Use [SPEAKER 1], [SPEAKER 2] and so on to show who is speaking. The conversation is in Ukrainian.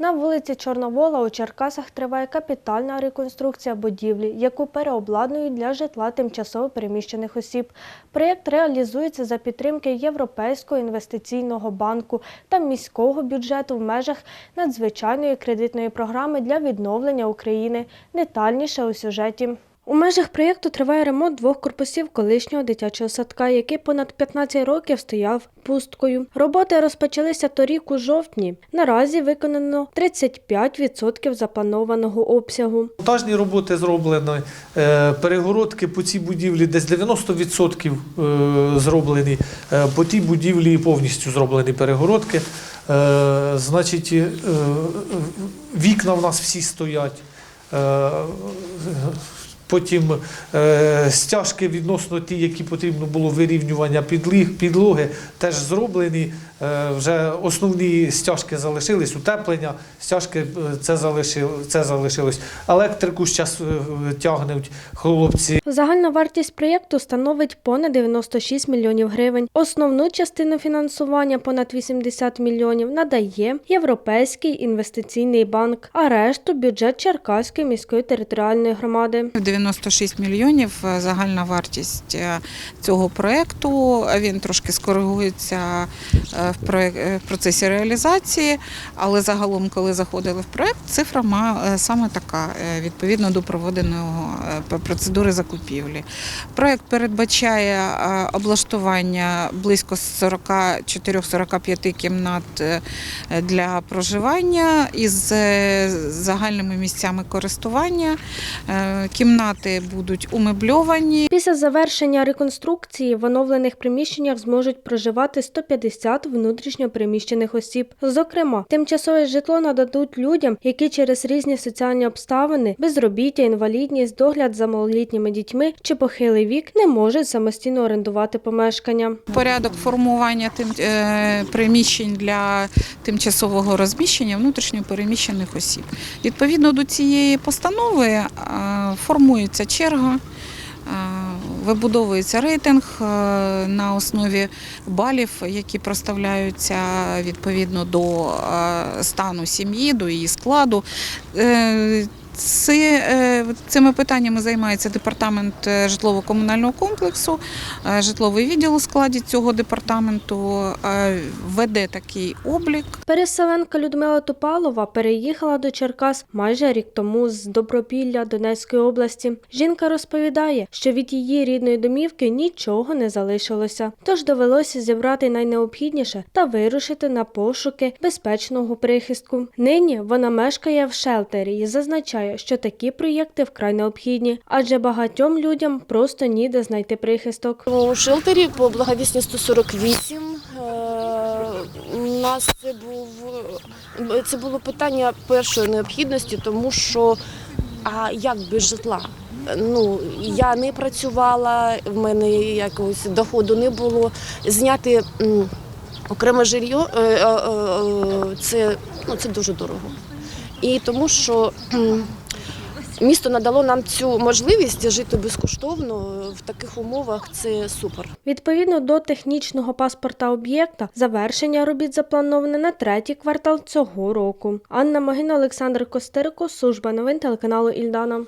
[SPEAKER 1] На вулиці Чорновола у Черкасах триває капітальна реконструкція будівлі, яку переобладнують для житла тимчасово переміщених осіб. Проєкт реалізується за підтримки Європейського інвестиційного банку та міського бюджету в межах надзвичайної кредитної програми для відновлення України. Детальніше у сюжеті. У межах проєкту триває ремонт двох корпусів колишнього дитячого садка, який понад 15 років стояв пусткою. Роботи розпочалися торік у жовтні. Наразі виконано 35% запланованого обсягу.
[SPEAKER 2] Монтажні роботи зроблені, е, перегородки по цій будівлі десь 90% е, зроблені, е, по тій будівлі повністю зроблені перегородки. Значить, вікна в нас всі стоять. Е, Потім е, стяжки відносно ті, які потрібно було вирівнювання підліг, підлоги, теж зроблені. Е, вже основні стяжки залишились, утеплення, стяжки е, це, залишил, це залишилось. Електрику зараз тягнуть хлопці.
[SPEAKER 1] Загальна вартість проєкту становить понад 96 мільйонів гривень. Основну частину фінансування понад 80 мільйонів надає Європейський інвестиційний банк, а решту бюджет Черкаської міської територіальної громади.
[SPEAKER 3] 96 мільйонів е, загальна вартість е, цього проекту. Він трошки скоригується е, в процесі реалізації, але загалом, коли заходили в проект, цифра саме така відповідно до проведеного процедури закупівлі. Проект передбачає облаштування близько 44-45 кімнат для проживання із загальними місцями користування. Е, Кімнати будуть умебльовані.
[SPEAKER 1] Після завершення реконструкції в оновлених приміщеннях зможуть проживати 150 внутрішньо переміщених осіб. Зокрема, тимчасове житло нададуть людям, які через різні соціальні обставини, безробіття, інвалідність, догляд за малолітніми дітьми чи похилий вік не можуть самостійно орендувати помешкання.
[SPEAKER 3] Порядок формування тим, е, приміщень для тимчасового розміщення внутрішньо переміщених осіб. Відповідно до цієї постанови е, формується черга. е, Вибудовується рейтинг е, на основі балів, які проставляються відповідно до е, стану сім'ї, до її складу. Це, цими питаннями займається департамент е, житлово-комунального комплексу, е, житловий відділ у складі цього департаменту е, веде такий облік.
[SPEAKER 1] Переселенка Людмила Тупалова переїхала до Черкас майже рік тому з Добропілля Донецької області. Жінка розповідає, що від її рідної домівки нічого не залишилося, тож довелося зібрати найнеобхідніше та вирушити на пошуки безпечного прихистку. Нині вона мешкає в шелтері і зазначає, що такі проєкти вкрай необхідні, адже багатьом людям просто ніде знайти прихисток.
[SPEAKER 4] У шелтері по благовісні 148 е, у нас це був це було питання першої необхідності, тому що а як без житла? Ну я не працювала, в мене якогось доходу не було. Зняти окреме жилье е, е, це, ну, це дуже дорого. І тому що місто надало нам цю можливість жити безкоштовно в таких умовах. Це супер.
[SPEAKER 1] Відповідно до технічного паспорта об'єкта, завершення робіт заплановане на третій квартал цього року. Анна Магина, Олександр Костерко, служба новин телеканалу Ільдана.